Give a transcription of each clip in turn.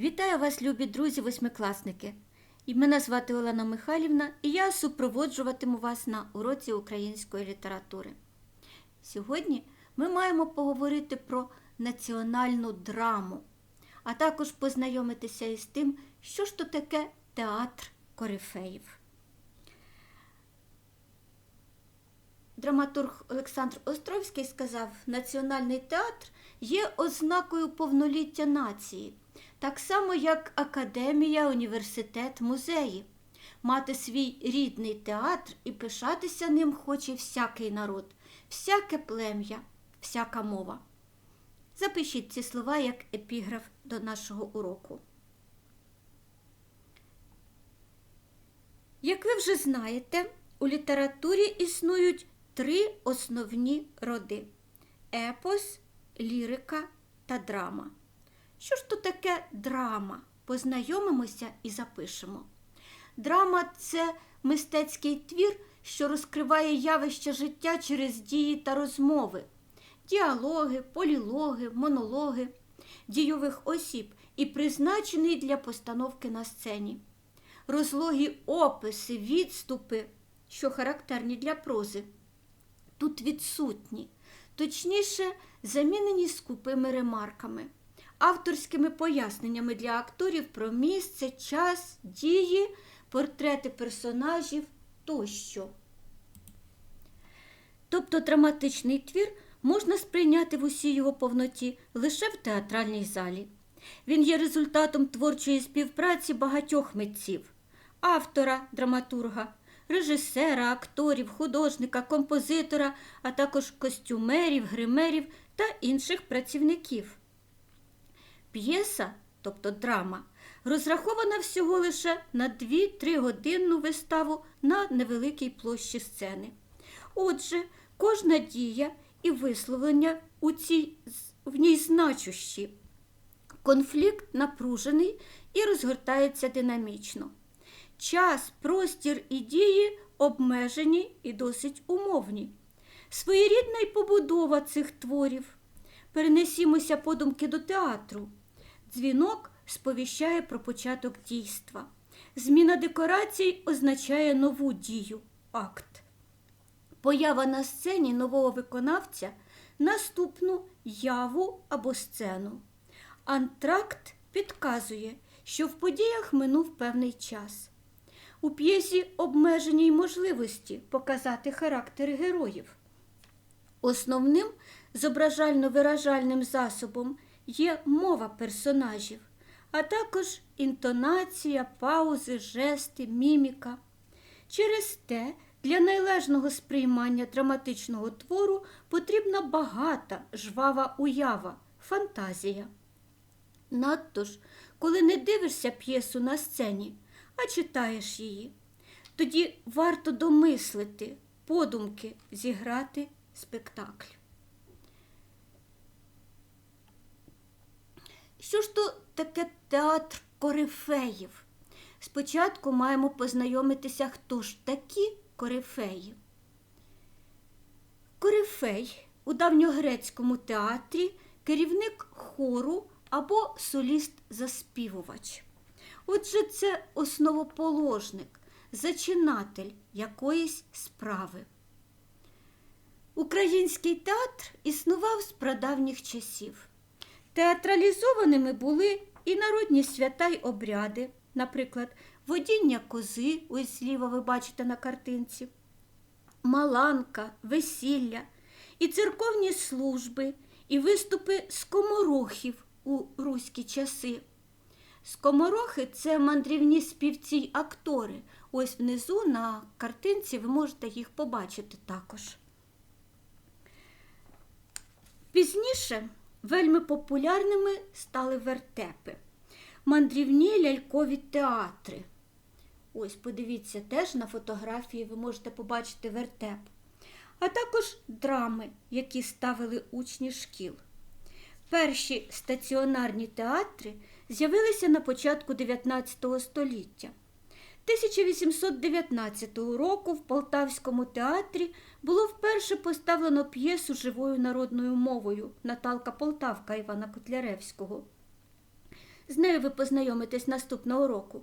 Вітаю вас, любі друзі, восьмикласники. І мене звати Олена Михайлівна, і я супроводжуватиму вас на уроці української літератури. Сьогодні ми маємо поговорити про національну драму, а також познайомитися із тим, що ж то таке театр корифеїв. Драматург Олександр Островський сказав, національний театр є ознакою повноліття нації, так само як академія, університет, музеї. Мати свій рідний театр і пишатися ним хоче всякий народ, всяке плем'я, всяка мова. Запишіть ці слова як епіграф до нашого уроку. Як ви вже знаєте, у літературі існують три основні роди епос, лірика та драма. Що ж то таке драма? Познайомимося і запишемо. Драма це мистецький твір, що розкриває явище життя через дії та розмови, діалоги, полілоги, монологи, дійових осіб і призначений для постановки на сцені. Розлогі описи, відступи, що характерні для прози, тут відсутні, точніше, замінені скупими ремарками, авторськими поясненнями для акторів про місце, час, дії, портрети персонажів тощо. Тобто драматичний твір можна сприйняти в усій його повноті лише в театральній залі. Він є результатом творчої співпраці багатьох митців, автора, драматурга, режисера, акторів, художника, композитора, а також костюмерів, гримерів та інших працівників. П'єса, тобто драма, розрахована всього лише на 2-3 годинну виставу на невеликій площі сцени. Отже, кожна дія і висловлення у цій, в ній значущі. Конфлікт напружений і розгортається динамічно. Час, простір і дії обмежені і досить умовні. Своєрідна й побудова цих творів. Перенесімося подумки до театру. Дзвінок сповіщає про початок дійства. Зміна декорацій означає нову дію акт. Поява на сцені нового виконавця наступну яву або сцену. Антракт підказує, що в подіях минув певний час. У п'єсі обмежені й можливості показати характери героїв. Основним зображально-виражальним засобом є мова персонажів, а також інтонація, паузи, жести, міміка. Через те для належного сприймання драматичного твору потрібна багата жвава уява, фантазія. Надто ж, коли не дивишся п'єсу на сцені, а читаєш її, тоді варто домислити, подумки зіграти спектакль. Що ж то таке театр корифеїв? Спочатку маємо познайомитися, хто ж такі корифеї. Корифей у давньогрецькому театрі керівник хору або соліст-заспівувач. Отже, це основоположник, зачинатель якоїсь справи. Український театр існував з прадавніх часів. Театралізованими були і народні свята й обряди, наприклад, водіння кози, ось зліва ви бачите на картинці, маланка, весілля, і церковні служби, і виступи скоморохів у руські часи. Скоморохи це мандрівні співці й актори. Ось внизу на картинці ви можете їх побачити також. Пізніше вельми популярними стали вертепи, мандрівні лялькові театри. Ось, подивіться, теж на фотографії ви можете побачити вертеп, а також драми, які ставили учні шкіл. Перші стаціонарні театри з'явилися на початку 19 століття. 1819 року в Полтавському театрі було вперше поставлено п'єсу живою народною мовою Наталка Полтавка Івана Котляревського. З нею ви познайомитесь наступного року.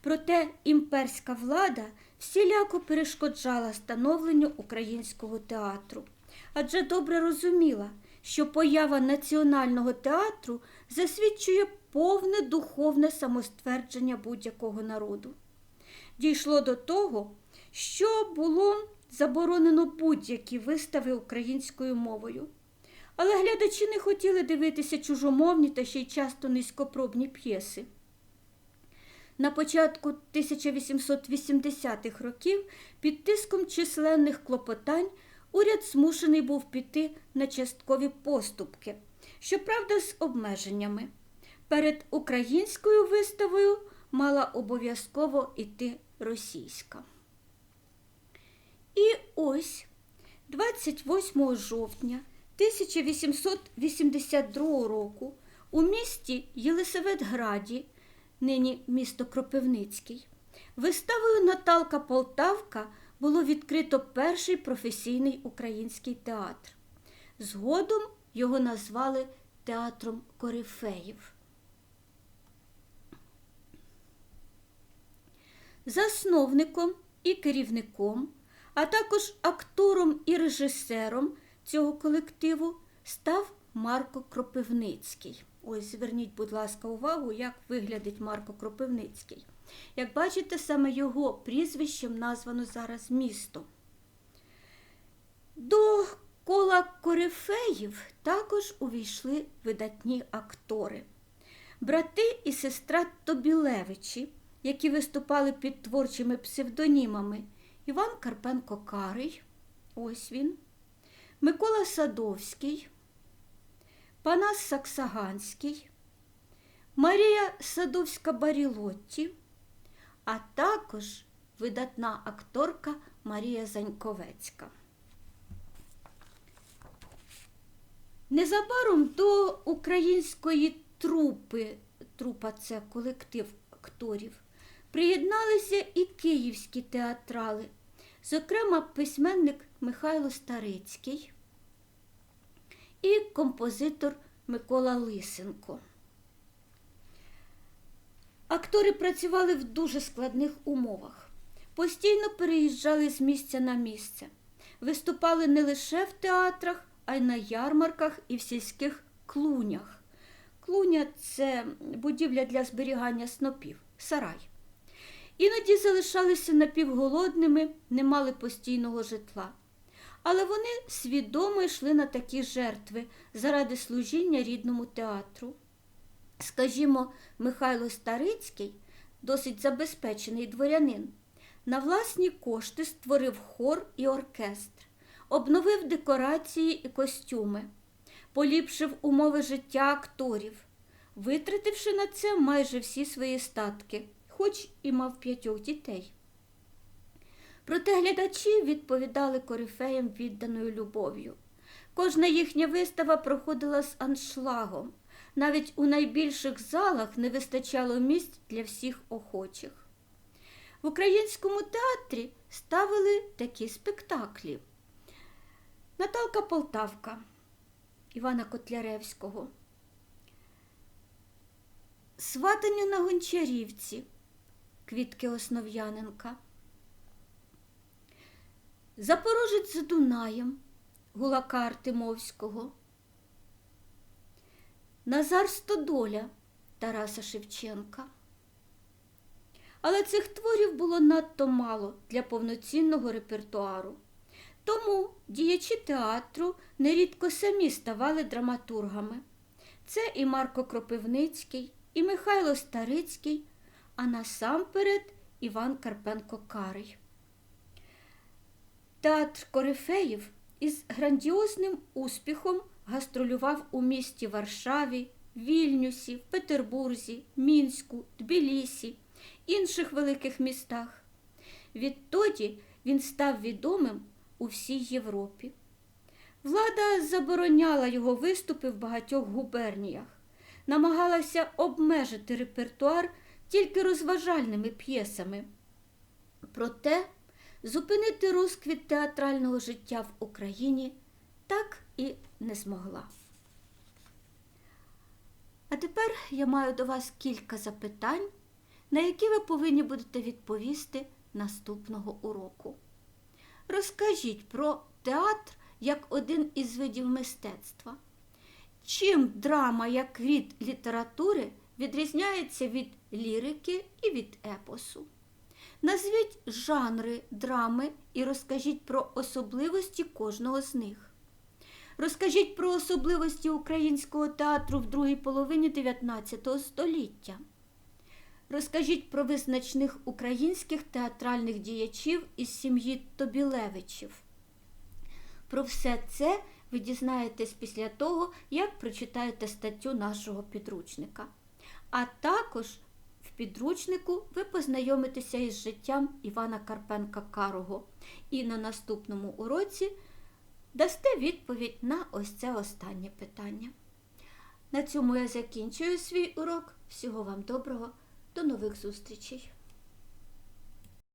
Проте імперська влада всіляко перешкоджала становленню українського театру, адже добре розуміла, що поява національного театру засвідчує повне духовне самоствердження будь-якого народу. Дійшло до того, що було заборонено будь-які вистави українською мовою. Але глядачі не хотіли дивитися чужомовні та ще й часто низькопробні п'єси. На початку 1880-х років під тиском численних клопотань уряд змушений був піти на часткові поступки, щоправда, з обмеженнями. Перед українською виставою мала обов'язково йти російська. І ось 28 жовтня 1882 року у місті Єлисаветграді, нині місто Кропивницький, виставою Наталка Полтавка було відкрито перший професійний український театр. Згодом його назвали театром корифеїв. Засновником і керівником, а також актором і режисером цього колективу став Марко Кропивницький. Ось зверніть, будь ласка, увагу, як виглядить Марко Кропивницький. Як бачите, саме його прізвищем названо зараз місто. До кола корифеїв також увійшли видатні актори. Брати і сестра Тобілевичі, які виступали під творчими псевдонімами Іван Карпенко Карий, ось він, Микола Садовський, Панас Саксаганський, Марія Садовська Барілотті, а також видатна акторка Марія Заньковецька. Незабаром до української трупи, трупа це колектив акторів, приєдналися і київські театрали, зокрема письменник Михайло Старицький і композитор Микола Лисенко. Актори працювали в дуже складних умовах, постійно переїжджали з місця на місце, виступали не лише в театрах, а й на ярмарках і в сільських клунях. Клуня це будівля для зберігання снопів, сарай. Іноді залишалися напівголодними, не мали постійного житла. Але вони свідомо йшли на такі жертви заради служіння рідному театру. Скажімо, Михайло Старицький, досить забезпечений дворянин, на власні кошти створив хор і оркестр, обновив декорації і костюми, поліпшив умови життя акторів, витративши на це майже всі свої статки, хоч і мав п'ятьох дітей. Проте глядачі відповідали корифеям відданою любов'ю. Кожна їхня вистава проходила з аншлагом. Навіть у найбільших залах не вистачало місць для всіх охочих. В українському театрі ставили такі спектаклі. Наталка Полтавка Івана Котляревського. Сватання на Гончарівці Квітки Основ'яненка. Запорожець за Дунаєм Гулака Артемовського. Назар Стодоля Тараса Шевченка. Але цих творів було надто мало для повноцінного репертуару. Тому діячі театру нерідко самі ставали драматургами. Це і Марко Кропивницький, і Михайло Старицький, а насамперед Іван Карпенко Карий. Театр Корифеїв із грандіозним успіхом гастролював у місті Варшаві, Вільнюсі, Петербурзі, Мінську, Тбілісі, інших великих містах. Відтоді він став відомим у всій Європі. Влада забороняла його виступи в багатьох губерніях, намагалася обмежити репертуар тільки розважальними п'єсами. Проте зупинити розквіт театрального життя в Україні так і не змогла. А тепер я маю до вас кілька запитань, на які ви повинні будете відповісти наступного уроку. Розкажіть про театр як один із видів мистецтва. Чим драма як від літератури відрізняється від лірики і від епосу? Назвіть жанри драми і розкажіть про особливості кожного з них. Розкажіть про особливості українського театру в другій половині 19 століття. Розкажіть про визначних українських театральних діячів із сім'ї Тобілевичів. Про все це ви дізнаєтесь після того, як прочитаєте статтю нашого підручника. А також в підручнику ви познайомитеся із життям Івана Карпенка Карого і на наступному уроці дасте відповідь на ось це останнє питання. На цьому я закінчую свій урок. Всього вам доброго, до нових зустрічей!